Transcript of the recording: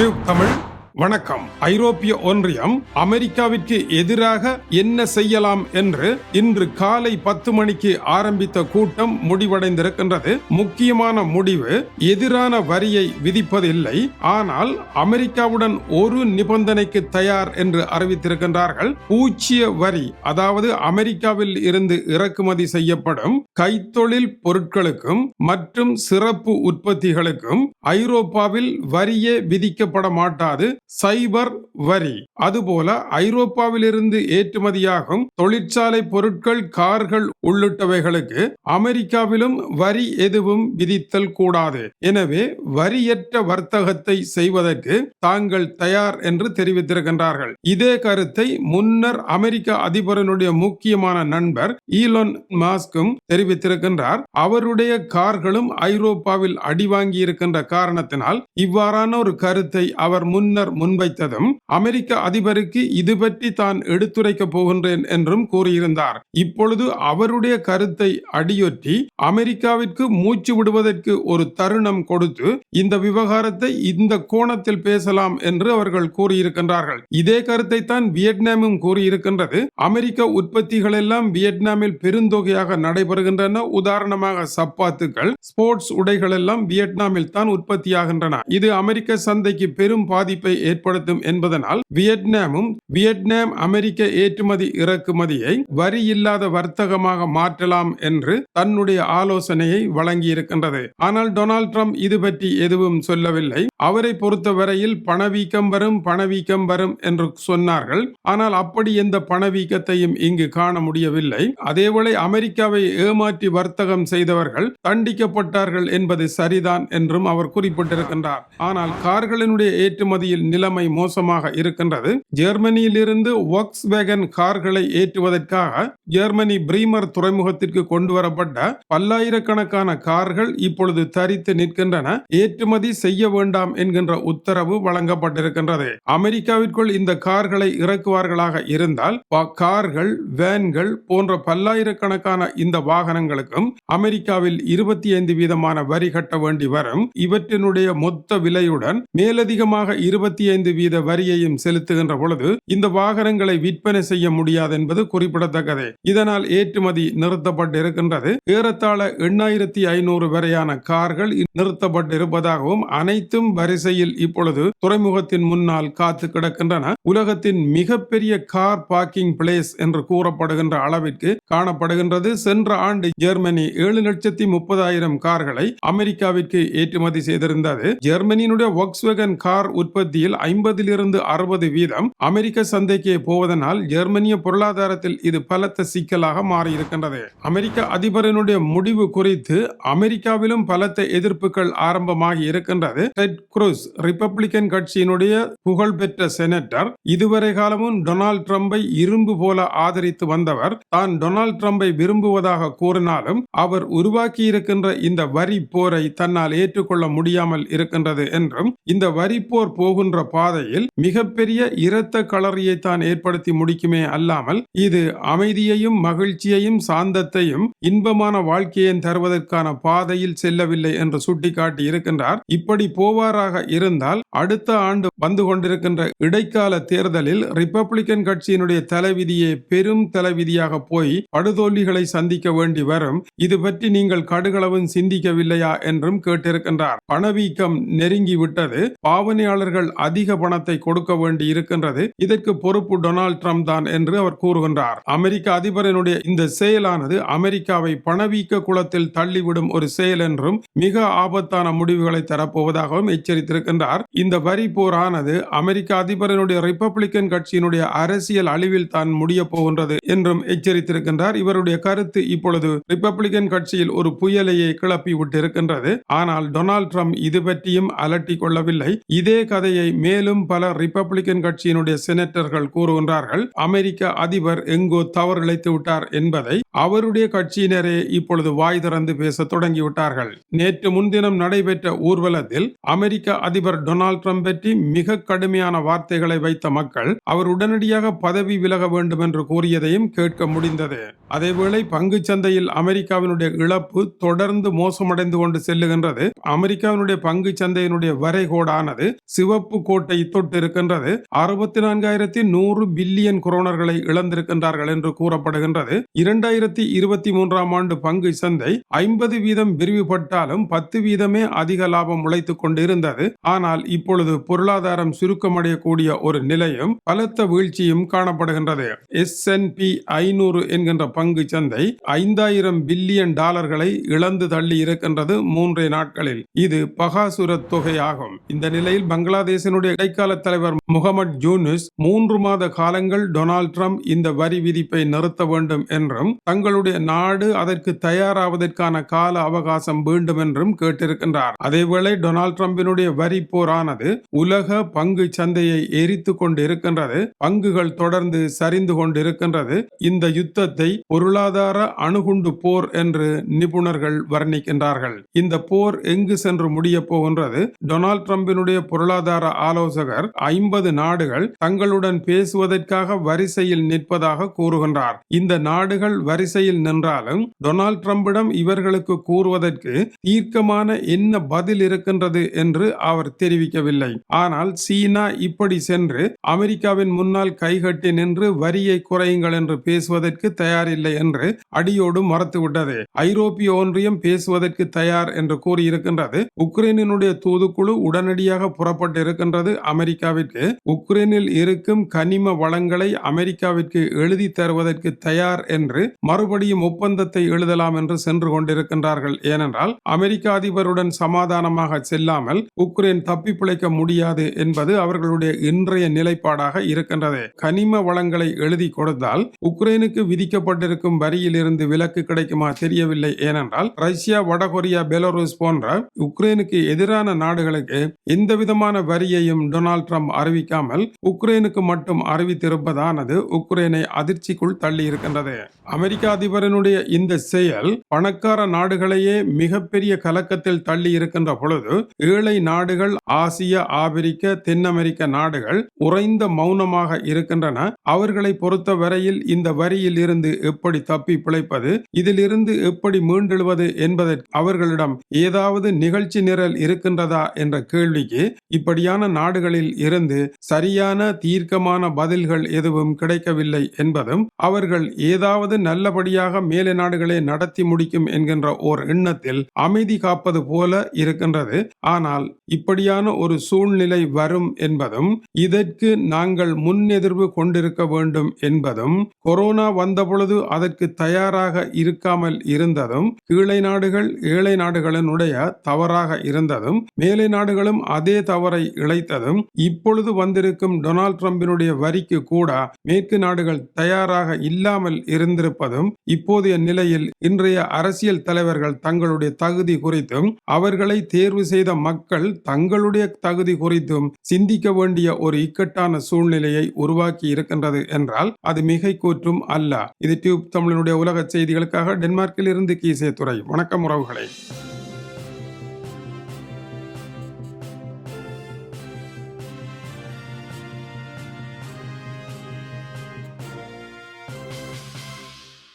Tube Tamil வணக்கம். ஐரோப்பிய ஒன்றியம் அமெரிக்காவிற்கு எதிராக என்ன செய்யலாம் என்று இன்று காலை பத்து மணிக்கு ஆரம்பித்த கூட்டம் முடிவடைந்திருக்கின்றது. முக்கியமான முடிவு எதிரான வரியை விதிப்பதில்லை. ஆனால் அமெரிக்காவுடன் ஒரு நிபந்தனைக்கு தயார் என்று அறிவித்திருக்கின்றார்கள். பூச்சிய வரி அதாவது அமெரிக்காவில் இருந்து இறக்குமதி செய்யப்படும் கைத்தொழில் பொருட்களுக்கும் மற்றும் சிறப்பு உற்பத்திகளுக்கும் ஐரோப்பாவில் வரியே விதிக்கப்பட மாட்டாது. சைபர் வரி. அதுபோல ஐரோப்பாவிலிருந்து ஏற்றுமதியாகும் தொழிற்சாலை பொருட்கள் கார்கள் உள்ளிட்டவைகளுக்கு அமெரிக்காவிலும் வரி எதுவும் விதித்தல் கூடாது. எனவே வரியற்ற வர்த்தகத்தை செய்வதற்கு தாங்கள் தயார் என்று தெரிவித்திருக்கின்றார்கள். இதே கருத்தை முன்னர் அமெரிக்க அதிபரனுடைய முக்கியமான நண்பர் ஈலோன் மாஸ்கும் தெரிவித்திருக்கின்றார். அவருடைய கார்களும் ஐரோப்பாவில் அடிவாங்கி இருக்கின்ற காரணத்தினால் இவ்வாறான ஒரு கருத்தை அவர் முன்னர் முன்வைத்ததும் அமெரிக்க அதிபருக்கு இது பற்றி தான் எடுத்துரைக்க போகின்றேன் என்றும் கூறியிருந்தார். இப்பொழுது அவருடைய கருத்தை அடியொற்றி அமெரிக்காவிற்கு மூச்சு விடுவதற்கு ஒரு தருணம் கொடுத்து இந்த விவகாரத்தை இந்த கோணத்தில் பேசலாம் என்று அவர்கள் கூறியிருக்கின்றார்கள். இதே கருத்தை தான் வியட்நாமும் கூறியிருக்கின்றது. அமெரிக்க உற்பத்திகள் எல்லாம் வியட்நாமில் பெருந்தொகையாக நடைபெறுகின்றன. உதாரணமாக சப்பாத்துக்கள் ஸ்போர்ட்ஸ் உடைகள் எல்லாம் வியட்நாமில் தான் உற்பத்தியாகின்றன. இது அமெரிக்க சந்தைக்கு பெரும் பாதிப்பை ஏற்படுத்தும் என்பதனால் வியட்நாமும் வியட்நாம் அமெரிக்க ஏற்றுமதி இறக்குமதியை வரி இல்லாத வர்த்தகமாக மாற்றலாம் என்று தன்னுடைய ஆலோசனையை வழங்கியிருக்கின்றது. ஆனால் டொனால்ட் ட்ரம்ப் இது பற்றி எதுவும் சொல்லவில்லை. அவரை பொறுத்தவரையில் பணவீக்கம் வரும் பணவீக்கம் வரும் என்று சொன்னார்கள். ஆனால் அப்படி எந்த பணவீக்கத்தையும் இங்கு காண முடியவில்லை. அதேவேளை அமெரிக்காவை ஏமாற்றி வர்த்தகம் செய்தவர்கள் தண்டிக்கப்பட்டார்கள் என்பது சரிதான் என்றும் அவர் குறிப்பிட்டிருக்கின்றார். ஆனால் கார்களினுடைய ஏற்றுமதியில் நிலைமை மோசமாக இருக்கின்றது. ஜெர்மனியிலிருந்து ஒக்ஸ் வேகன் கார்களை ஏற்றுவதற்காக ஜெர்மனி பிரீமர் துறைமுகத்திற்கு கொண்டு வரப்பட்ட பல்லாயிரக்கணக்கான கார்கள் இப்பொழுது தரித்து நிற்கின்றன. ஏற்றுமதி செய்ய வேண்டாம் என்கின்ற உத்தரவு வழங்கப்பட்டிருக்கின்றது. அமெரிக்காவிற்குள் இந்த கார்களை இறக்குவார்களாக இருந்தால் கார்கள் வேன்கள் போன்ற பல்லாயிரக்கணக்கான இந்த வாகனங்களுக்கும் அமெரிக்காவில் இருபத்தி ஐந்து வீதமான வரி கட்ட வேண்டி வரும். இவற்றினுடைய மொத்த விலையுடன் மேலதிகமாக இருபத்தி ஐந்து வீத வரியையும் செலுத்துகின்ற பொழுது இந்த வாகனங்களை விற்பனை செய்ய முடியாது என்பது குறிப்பிடத்தக்கது. இதனால் ஏற்றுமதி நிறுத்தப்பட்டிருக்கின்றது. ஏறத்தாழ எண்ணாயிரத்தி ஐநூறு வரையான கார்கள் நிறுத்தப்பட்டிருப்பதாகவும் அனைத்தும் வரிசையில் இப்பொழுது துறைமுகத்தின் முன்னால் காத்து கிடக்கின்றன. உலகத்தின் மிகப்பெரிய கார் பார்க்கிங் பிளேஸ் என்று கூறப்படுகின்ற அளவிற்கு காணப்படுகின்றது. சென்ற ஆண்டு ஜெர்மனி ஏழு லட்சத்தி முப்பதாயிரம் கார்களை அமெரிக்காவிற்கு ஏற்றுமதி செய்திருந்தது. ஜெர்மனியினுடைய ஒக்ஸ்வெகன் கார் உற்பத்தியில் ஐம்பதிலிருந்து அறுபது வீதம் அமெரிக்க சந்தைக்கு போவதனால் ஜெர்மனிய பொருளாதாரத்தில் இது பலத்த சிக்கலாக மாறியிருக்கின்றது. அமெரிக்க அதிபரனுடைய முடிவு குறித்து அமெரிக்காவிலும் பலத்த எதிர்ப்புகள் ஆரம்பமாகி இருக்கின்றது. டெட் குரூஸ் ரிப்பப்ளிகன் கட்சியினுடைய புகழ்பெற்ற செனட்டர் இதுவரை காலமும் டொனால்ட் ட்ரம்பை இரும்பு போல ஆதரித்து வந்தவர். தான் டொனால்ட் ட்ரம்பை விரும்புவதாக கூறினாலும் அவர் உருவாக்கி இருக்கின்ற இந்த வரி போரை தன்னால் ஏற்றுக்கொள்ள முடியாமல் இருக்கின்றது என்றும் இந்த வரி போர் போகின்ற போன்ற பாதையில் மிகப்பெரிய இரத்த களறியை தான் ஏற்படுத்தி முடிக்குமே அல்லாமல் இது அமைதியையும் மகிழ்ச்சியையும் சாந்தத்தையும் இன்பமான வாழ்க்கையை தருவதற்கான பாதையில் செல்லவில்லை என்று சுட்டிக்காட்டி இருக்கின்றார். இப்படி போவாராக இருந்தால் அடுத்த ஆண்டு வந்து கொண்டிருக்கின்ற இடைக்கால தேர்தலில் ரிப்பப்ளிகன் கட்சியினுடைய தலைவிதியே பெரும் தலைவிதியாக போய் படுதோல்விகளை சந்திக்க வேண்டி வரும். இது பற்றி நீங்கள் கடுகளவும் சிந்திக்கவில்லையா என்றும் கேட்டிருக்கின்றார். பணவீக்கம் நெருங்கி விட்டது பாவனையாளர்கள் அதிக பணத்தை கொடுக்க வேண்டி இருக்கின்றது. இதற்கு பொறுப்பு டொனால்ட் ட்ரம்ப் தான் என்று அவர் கூறுகின்றார். அமெரிக்க அதிபரினுடைய இந்த செயலானது அமெரிக்காவை பணவீக்க குளத்தில் தள்ளிவிடும் ஒரு செயல் என்றும் மிக ஆபத்தான முடிவுகளை தரப்போவதாகவும் எச்சரித்திருக்கின்றார். இந்த வரி போரானது அமெரிக்க அதிபரினுடைய ரிப்பப்ளிக்கன் கட்சியினுடைய அரசியல் அழிவில் தான் முடிய போகின்றது என்றும் எச்சரித்திருக்கின்றார். இவருடைய கருத்து இப்பொழுது ரிப்பப்ளிக்கன் கட்சியில் ஒரு புயலையை கிளப்பி விட்டிருக்கின்றது ஆனால் டொனால்ட் ட்ரம்ப் இது பற்றியும் அலட்டி கொள்ளவில்லை. இதே கதையை மேலும் பல ரிப்பப்ளிகன் கட்சியினுடைய செனட்டர்கள் கூறுகின்றார்கள் அமெரிக்க அதிபர் எங்கோ தவறு இழைத்து விட்டார் என்பதை அவருடைய கட்சியினரே இப்பொழுது வாய் திறந்து பேச தொடங்கிவிட்டார்கள். நேற்று முன்தினம் நடைபெற்ற ஊர்வலத்தில் அமெரிக்க அதிபர் டொனால்ட் ட்ரம்ப் பற்றி மிக கடுமையான வார்த்தைகளை வைத்த மக்கள் அவர் உடனடியாக பதவி விலக வேண்டும் என்று கூறியதையும் கேட்க முடிந்தது. அதேவேளை பங்கு சந்தையில் அமெரிக்காவினுடைய இழப்பு தொடர்ந்து மோசமடைந்து கொண்டு செல்லுகின்றது. அமெரிக்காவினுடைய பங்கு சந்தையினுடைய வரைகோடானது சிவப்பு கோட்டை தொட்டு இருக்கின்றது. அறுபத்தி நான்காயிரத்தி நூறு பில்லியன் குரோனர்களை இழந்திருக்கின்றார்கள் என்று கூறப்படுகின்றது. இரண்டாயிரத்தி இருபத்தி மூன்றாம் ஆண்டு பங்கு சந்தை ஐம்பது வீதம் விரிவுபட்டாலும் பத்து வீதமே அதிக லாபம் உழைத்துக் கொண்டிருந்தது. ஆனால் இப்பொழுது பொருளாதாரம் சுருக்கமடையக்கூடிய ஒரு நிலையும் பலத்த வீழ்ச்சியும் காணப்படுகின்றது. எஸ் என் பி ஐநூறு என்கின்ற பங்கு சந்தை ஐந்தாயிரம் பில்லியன் டாலர்களை இழந்து தள்ளி இருக்கின்றது மூன்றே நாட்களில். இது பகாசுர தொகையாகும். இந்த நிலையில் பங்களாதேசினுடைய இடைக்கால தலைவர் முகமது ஜூனிஸ் மூன்று மாத காலங்கள் டொனால்ட் ட்ரம்ப் இந்த வரி விதிப்பை நிறுத்த வேண்டும் என்றும் தங்களுடைய நாடு அதற்கு தயாராவதற்கான கால அவகாசம் வேண்டும் என்றும் கேட்டிருக்கின்றார். அதேவேளை டொனால்ட் ட்ரம்பினுடைய வரி போரானது உலக பங்கு சந்தையை எரித்து கொண்டிருக்கின்றது பங்குகள் தொடர்ந்து சரிந்து கொண்டிருக்கின்றது. இந்த யுத்தத்தை பொருளாதார அணுகுண்டு போர் என்று நிபுணர்கள் வர்ணிக்கின்றார்கள். இந்த போர் எங்கு சென்று முடிய போகின்றது? டொனால்ட் ட்ரம்பினுடைய பொருளாதார ஆலோசகர் ஐம்பது நாடுகள் தங்களுடன் பேசுவதற்காக வரிசையில் நிற்பதாக கூறுகின்றார். இந்த நாடுகள் வரிசையில் நின்றாலும் டொனால்ட் ட்ரம்பிடம் இவர்களுக்கு கூறுவதற்கு தீர்க்கமான என்ன பதில் இருக்கின்றது என்று அவர் தெரிவிக்கவில்லை. ஆனால் சீனா இப்படி சென்று அமெரிக்காவின் முன்னால் கைகட்டி நின்று வரியை குறையுங்கள் என்று பேசுவதற்கு தயாரில்லை என்று அடியோடு மறுத்துவிட்டது. ஐரோப்பிய ஒன்றியம் பேசுவதற்கு தயார் என்று கூறியிருக்கின்றது. உக்ரைனினுடைய தூதுக்குழு உடனடியாக புறப்பட்டு இருக்கின்றது அமெரிக்காவிற்கு. உக்ரைனில் இருக்கும் கனிம வளங்களை அமெரிக்காவிற்கு எழுதி தருவதற்கு தயார் என்று மறுபடியும் ஒப்பந்தத்தை எழுதலாம் என்று சென்று கொண்டிருக்கின்றார்கள். ஏனென்றால் அமெரிக்க அதிபருடன் சமாதானமாக செல்லாமல் உக்ரைன் தப்பி பிழைக்க முடியாது என்பது அவர்களுடைய இன்றைய நிலைப்பாடாக இருக்கின்றது. கனிம வளங்களை எழுதி கொடுத்தால் உக்ரைனுக்கு விதிக்கப்பட்டிருக்கும் வரியிலிருந்து விலக்கு கிடைக்குமா தெரியவில்லை. ஏனென்றால் ரஷ்யா வடகொரியா பெலருஸ் போன்ற உக்ரைனுக்கு எதிரான நாடுகளுக்கு எந்த விதமான வரியை வரியையும் டொனால்ட் ட்ரம்ப் அறிவிக்காமல் உக்ரைனுக்கு மட்டும் அறிவித்திருப்பதானது உக்ரைனை அதிர்ச்சிக்குள் தள்ளி இருக்கின்றது அமெரிக்க அதிபரனுடைய இந்த செயல் பணக்கார நாடுகளையே மிகப்பெரிய கலக்கத்தில் தள்ளி இருக்கின்ற பொழுது ஏழை நாடுகள் ஆசிய ஆபிரிக்க தென் அமெரிக்க நாடுகள் உறைந்த மௌனமாக இருக்கின்றன. அவர்களை பொறுத்த வரையில் இந்த வரியில் இருந்து எப்படி தப்பி பிழைப்பது இதிலிருந்து எப்படி மீண்டெழுவது என்பதை அவர்களிடம் ஏதாவது நிகழ்ச்சி நிரல் இருக்கின்றதா என்ற கேள்விக்கு இப்படியான நாடுகளில் இருந்து சரியான தீர்க்கமான பதில்கள் எதுவும் கிடைக்கவில்லை என்பதும் அவர்கள் ஏதாவது நல்லபடியாக மேலை நாடுகளை நடத்தி முடிக்கும் என்கின்ற ஓர் எண்ணத்தில் அமைதி காப்பது போல இருக்கின்றது. ஆனால் இப்படியான ஒரு சூழ்நிலை வரும் என்பதும் இதற்கு நாங்கள் முன்னெதிர்வு கொண்டிருக்க வேண்டும் என்பதும் கொரோனா வந்தபொழுது அதற்கு தயாராக இருக்காமல் இருந்ததும் கீழே நாடுகள் ஏழை நாடுகளினுடைய தவறாக இருந்ததும் மேலை நாடுகளும் அதே தவறை இழை கிடைத்ததும் இப்பொழுது வந்திருக்கும் டொனால்ட் ட்ரம்பினுடைய வரிக்கு கூட மேற்கு நாடுகள் தயாராக இல்லாமல் இருந்திருப்பதும் இப்போதைய நிலையில் இன்றைய அரசியல் தலைவர்கள் தங்களுடைய தகுதி குறித்தும் அவர்களை தேர்வு செய்த மக்கள் தங்களுடைய தகுதி குறித்தும் சிந்திக்க வேண்டிய ஒரு இக்கட்டான சூழ்நிலையை உருவாக்கி இருக்கின்றது என்றால் அது மிகை கூற்றும் அல்ல. இது டியூப் தமிழனுடைய உலக செய்திகளுக்காக டென்மார்க்கில் இருந்து கீசே துறை வணக்கம் உறவுகளை.